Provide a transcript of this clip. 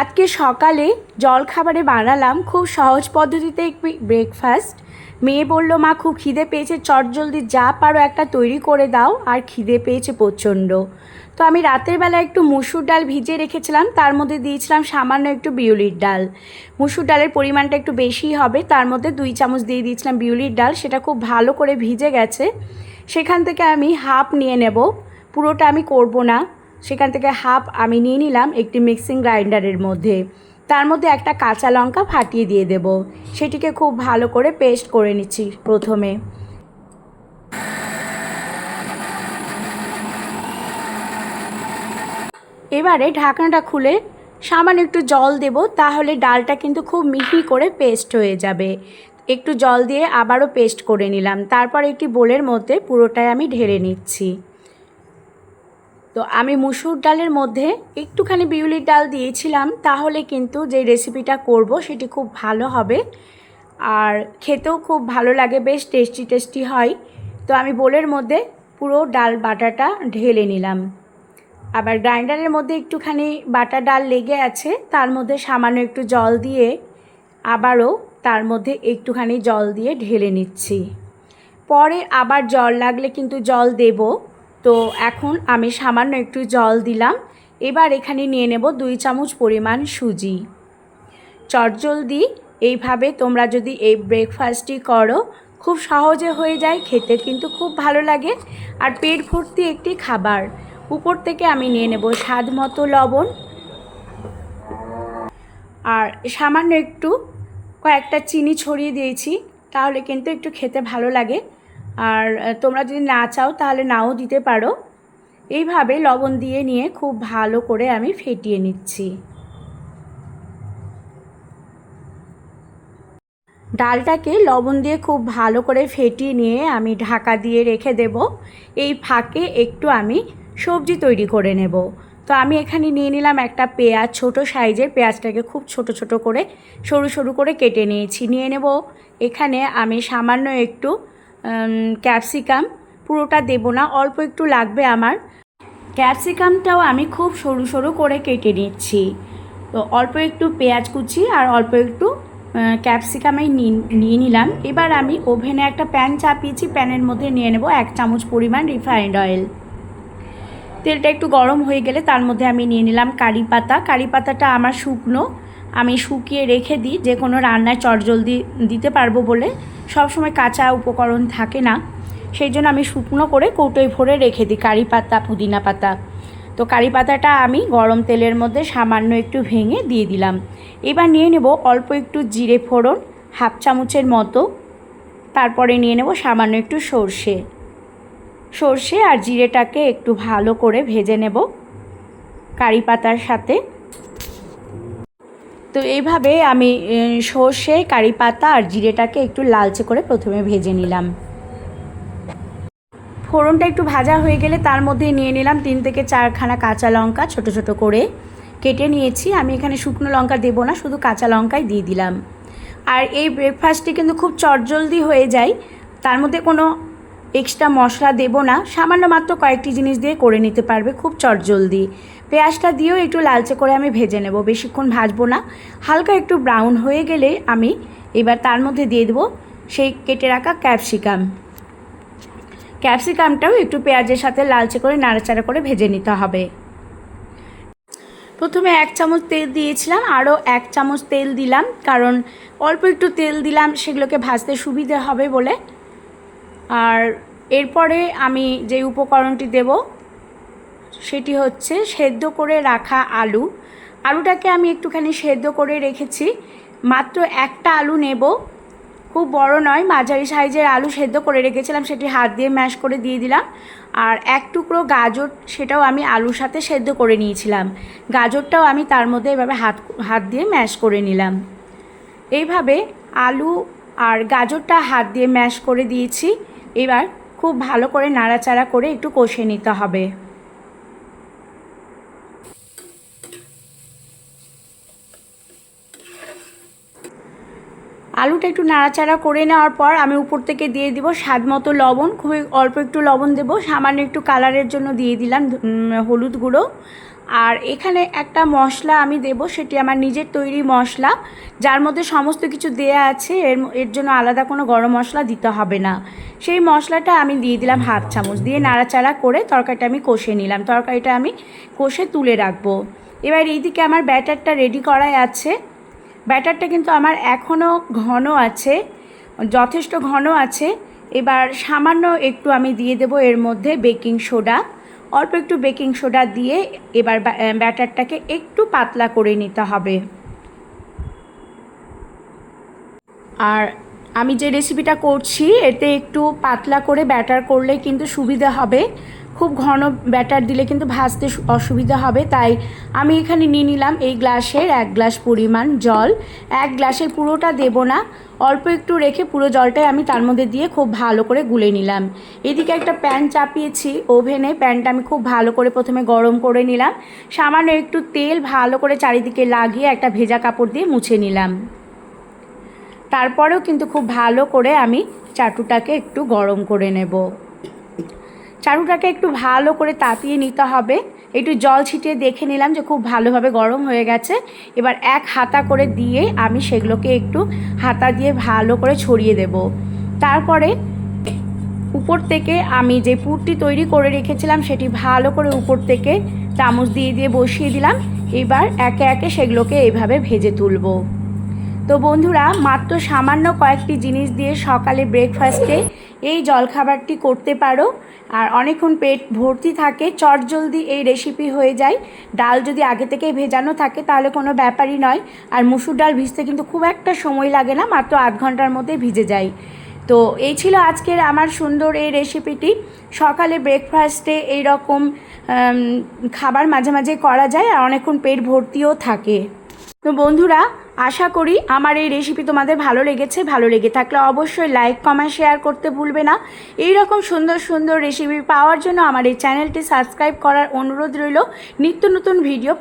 আজকে সকালে জলখাবারে বানালাম, খুব সহজ পদ্ধতিতে একটি ব্রেকফাস্ট মেয়ে বলল, মা, খুব খিদে পেয়েছে চটজলদি যা পারো একটা তৈরি করে দাও, আর খিদে পেয়েছে প্রচণ্ড। তো আমি রাতের বেলা একটু মুসুর ডাল ভিজিয়ে রেখেছিলাম, তার মধ্যে দিয়েছিলাম সামান্য একটু বিউলির ডাল। মুসুর ডালের পরিমাণটা একটু বেশি হবে, তার মধ্যে দুই চামচ দিয়ে দিয়েছিলাম বিউলির ডাল, সেটা খুব ভালো করে ভিজে গেছে। সেখান থেকে আমি হাফ নিয়ে নেব, পুরোটা আমি করব না। সেখান থেকে হাফ আমি নিয়ে নিলাম একটি মিক্সিং গ্রাইন্ডারের মধ্যে। তার মধ্যে একটা কাঁচা লঙ্কা ফাটিয়ে দিয়ে দেব। সেটিকে খুব ভালো করে পেস্ট করে নিচ্ছি প্রথমে। এবারে ঢাকনাটা খুলে সামান্য একটু জল দেব, তাহলে ডালটা কিন্তু খুব মিহি করে পেস্ট হয়ে যাবে। একটু জল দিয়ে আবারও পেস্ট করে নিলাম। তারপর একটি বোলের মধ্যে পুরোটাই আমি ঢেলে নিচ্ছি। তো আমি মুসুর ডালের মধ্যে একটুখানি বিউলির ডাল দিয়েছিলাম, তাহলে কিন্তু যে রেসিপিটা করব সেটি খুব ভালো হবে। আর খেতেও খুব ভালো লাগে, বেশ টেস্টি টেস্টি হয়। তো আমি বোলের মধ্যে পুরো ডাল বাটাটা ঢেলে নিলাম। আবার গ্রাইন্ডারের মধ্যে একটুখানি বাটা ডাল লেগে আছে, তার মধ্যে সামান্য একটু জল দিয়ে আবারও তার মধ্যে একটুখানি জল দিয়ে ঢেলে নিচ্ছি। পরে আবার জল লাগলে কিন্তু জল দেব। তো এখন আমি সামান্য একটু জল দিলাম। এবার এখানে নিয়ে নেব দুই চামচ পরিমাণ সুজি। চটজলদি এইভাবে তোমরা যদি এই ব্রেকফাস্টটি করো, খুব সহজে হয়ে যায়, খেতে কিন্তু খুব ভালো লাগে। আর পেট ভর্তি একটি খাবার। উপর থেকে আমি নিয়ে নেব স্বাদ মতো লবণ। আর সামান্য একটু কয়েকটা চিনি ছড়িয়ে দিয়েছি, তাহলে কিন্তু একটু খেতে ভালো লাগে। আর তোমরা যদি না চাও তাহলে নাও দিতে পারো। এইভাবে লবণ দিয়ে নিয়ে খুব ভালো করে আমি ফেটিয়ে নিচ্ছি। ডালটাকে লবণ দিয়ে খুব ভালো করে ফেটিয়ে নিয়ে আমি ঢাকা দিয়ে রেখে দেব। এই ফাঁকে একটু আমি সবজি তৈরি করে নেব। তো আমি এখানে নিয়ে নিলাম একটা পেঁয়াজ, ছোট সাইজের পেঁয়াজটাকে খুব ছোট ছোট করে সরু সরু করে কেটে নিয়েছি। নিয়ে নেব। এখানে আমি সামান্য একটু ক্যাপসিকাম পুরোটা দেব না, অল্প একটু লাগবে আমার। ক্যাপসিকামটাও আমি খুব সরু সরু করে কেটে নিচ্ছি। তো অল্প একটু পেঁয়াজ কুচি আর অল্প একটু ক্যাপসিকামে নিয়ে নিলাম। এবার আমি ওভেনে একটা প্যান চাপিয়েছি, প্যানের মধ্যে নিয়ে নেব এক চামচ পরিমাণ রিফাইন্ড অয়েল তেলটা একটু গরম হয়ে গেলে তার মধ্যে আমি নিয়ে নিলাম কারি পাতা। কারি পাতাটা আমার শুকনো, আমি শুকিয়ে রেখে দিই যে কোনো রান্নায় চটজলদি দিতে পারব বলে। সব সময় কাঁচা উপকরণ থাকে না। সেই জন্য আমি শুকনো করে কৌটোয় ভরে রেখে দিই কারি পাতা, পুদিনা পাতা। তো কারি পাতাটা আমি গরম তেলের মধ্যে সামান্য একটু ভেঙে দিয়ে দিলাম। এবার নিয়ে নেব অল্প একটু জিরে ফোড়ন, হাফ চামচের মতো। তারপরে নিয়ে নেব সামান্য একটু সর্ষে। সর্ষে আর জিরেটাকে একটু ভালো করে ভেজে নেব কারি পাতার সাথে। তো এইভাবে আমি সর্ষে, কারি পাতা আর জিরেটাকে একটু লালচে করে প্রথমে ভেজে নিলাম। ফোড়নটা একটু ভাজা হয়ে গেলে তার মধ্যে নিয়ে নিলাম তিন থেকে চারখানা কাঁচা লঙ্কা ছোট ছোট করে। কেটে নিয়েছি, আমি এখানে শুকনো লঙ্কা দেবো না, শুধু কাঁচা লঙ্কাই দিয়ে দিলাম। আর এই ব্রেকফাস্টটি কিন্তু খুব চটজলদি হয়ে যায়, তার মধ্যে কোনো এক্সট্রা মশলা দেবো না, সামান্য মাত্র কয়েকটি জিনিস দিয়ে করে নিতে পারবে, খুব চটজলদি। পেঁয়াজটা দিয়েও একটু লালচে করে আমি ভেজে নেব, বেশিক্ষণ ভাজবো না। হালকা একটু ব্রাউন হয়ে গেলে আমি এবার তার মধ্যে দিয়ে দেবো সেই কেটে রাখা ক্যাপসিকাম ক্যাপসিকামটাও একটু পেঁয়াজের সাথে লালচে করে নাড়াচাড়া করে ভেজে নিতে হবে। প্রথমে এক চামচ তেল দিয়েছিলাম, আরও এক চামচ তেল দিলাম, কারণ অল্প একটু তেল দিলাম, সেগুলোকে ভাজতে সুবিধে হবে বলে। আর এরপরে আমি যে উপকরণটি দেব সেটি হচ্ছে সেদ্ধ করে রাখা আলু। আলুটাকে আমি একটুখানি সেদ্ধ করে রেখেছি। মাত্র একটা আলু নেব। খুব বড় নয়, মাঝারি সাইজের আলু সেদ্ধ করে রেখেছিলাম, সেটি হাত দিয়ে ম্যাশ করে দিয়ে দিলাম। আর এক টুকরো গাজর সেটাও আমি আলুর সাথে সেদ্ধ করে নিয়েছিলাম। গাজরটাও আমি তার মধ্যে এভাবে হাত হাত দিয়ে ম্যাশ করে নিলাম। এইভাবে আলু আর গাজরটা হাত দিয়ে ম্যাশ করে দিয়েছি। এবার খুব ভালো করে নাড়াচাড়া করে একটু কষে নিতে হবে। আলুটা একটু নাড়াচাড়া করে নেওয়ার পর আমি উপর থেকে দিয়ে দিব স্বাদ মতো লবণ, খুবই অল্প একটু লবণ দেব, সামান্য একটু কালারের জন্য দিয়ে দিলাম হলুদ গুঁড়ো। আর এখানে একটা মশলা আমি দেব, সেটি আমার নিজের তৈরি মশলা, যার মধ্যে সমস্ত কিছু দেয়া আছে, এর এর জন্য আলাদা কোনো গরম মশলা দিতে হবে না। সেই মশলাটা আমি দিয়ে দিলাম হাফ চামচ দিয়ে নাড়াচাড়া করে তরকারিটা আমি কষে নিলাম, তরকারিটা আমি কষে তুলে রাখব। এবার এইদিকে আমার ব্যাটারটা রেডি করাই আছে। ব্যাটারটা কিন্তু আমার এখনও ঘন আছে, যথেষ্ট ঘন আছে। এবার সামান্য একটু আমি দিয়ে দেব এর মধ্যে বেকিং সোডা। অল্প একটু বেকিং সোডা দিয়ে এবার ব্যা- ব্যাটারটাকে একটু পাতলা করে নিতে হবে। আর আমি যে রেসিপিটা করছি, এতে একটু পাতলা করে ব্যাটার করলে কিন্তু সুবিধা হবে। খুব ঘন ব্যাটার দিলে কিন্তু ভাজতে অসুবিধা হবে। তাই আমি এখানে নিয়ে নিলাম এই গ্লাসের এক গ্লাস পরিমাণ জল। এক গ্লাসের পুরোটা দেব না। অল্প একটু রেখে পুরো জলটাই আমি তার মধ্যে দিয়ে খুব ভালো করে গুলে নিলাম। এদিকে একটা প্যান চাপিয়েছি ওভেনে প্যানটা আমি খুব ভালো করে প্রথমে গরম করে নিলাম। সামান্য একটু তেল ভালো করে চারিদিকে লাগিয়ে একটা ভেজা কাপড় দিয়ে মুছে নিলাম। তারপরেও কিন্তু খুব ভালো করে আমি চাটুটাকে একটু গরম করে নেব। চাটুটাকে একটু ভালো করে তাতিয়ে নিতে হবে। একটু জল ছিটিয়ে দেখে নিলাম যে খুব ভালোভাবে গরম হয়ে গেছে। এবার এক হাতা করে দিয়ে আমি সেগুলোকে একটু হাতা দিয়ে ভালো করে ছড়িয়ে দেব। তারপরে উপর থেকে আমি যে পুরটি তৈরি করে রেখেছিলাম সেটি ভালো করে উপর থেকে চামচ দিয়ে দিয়ে বসিয়ে দিলাম। এবার একে একে সেগুলোকে এইভাবে ভেজে তুলবো। তো বন্ধুরা, মাত্র সামান্য কয়েকটি জিনিস দিয়ে সকালে ব্রেকফাস্টে এই জলখাবারটি করতে পারো। আর অনেকক্ষণ পেট ভর্তি থাকে, চটজলদি এই রেসিপি হয়ে যায়। ডাল যদি আগে থেকে ভেজানো থাকে, তাহলে কোনো ব্যাপারই নয়। আর মুসুর ডাল ভিজতে কিন্তু খুব একটা সময় লাগে না, মাত্র আধ ঘণ্টার মধ্যে ভিজে যায়। তো এই ছিল আজকের আমার সুন্দর এই রেসিপিটি সকালে ব্রেকফাস্টে এই রকম খাবার মাঝে মাঝে করা যায়, আর অনেকক্ষণ পেট ভর্তিও থাকে। তো বন্ধুরা, আশা করি আমার এই রেসিপি তোমাদের ভালো লেগেছে। ভালো লেগে থাকলে অবশ্যই লাইক কমেন্ট শেয়ার করতে ভুলবে না। এই রকম সুন্দর সুন্দর রেসিপি পাওয়ার জন্য আমার এই চ্যানেলটি সাবস্ক্রাইব করার অনুরোধ রইল। নিত্য নতুন ভিডিও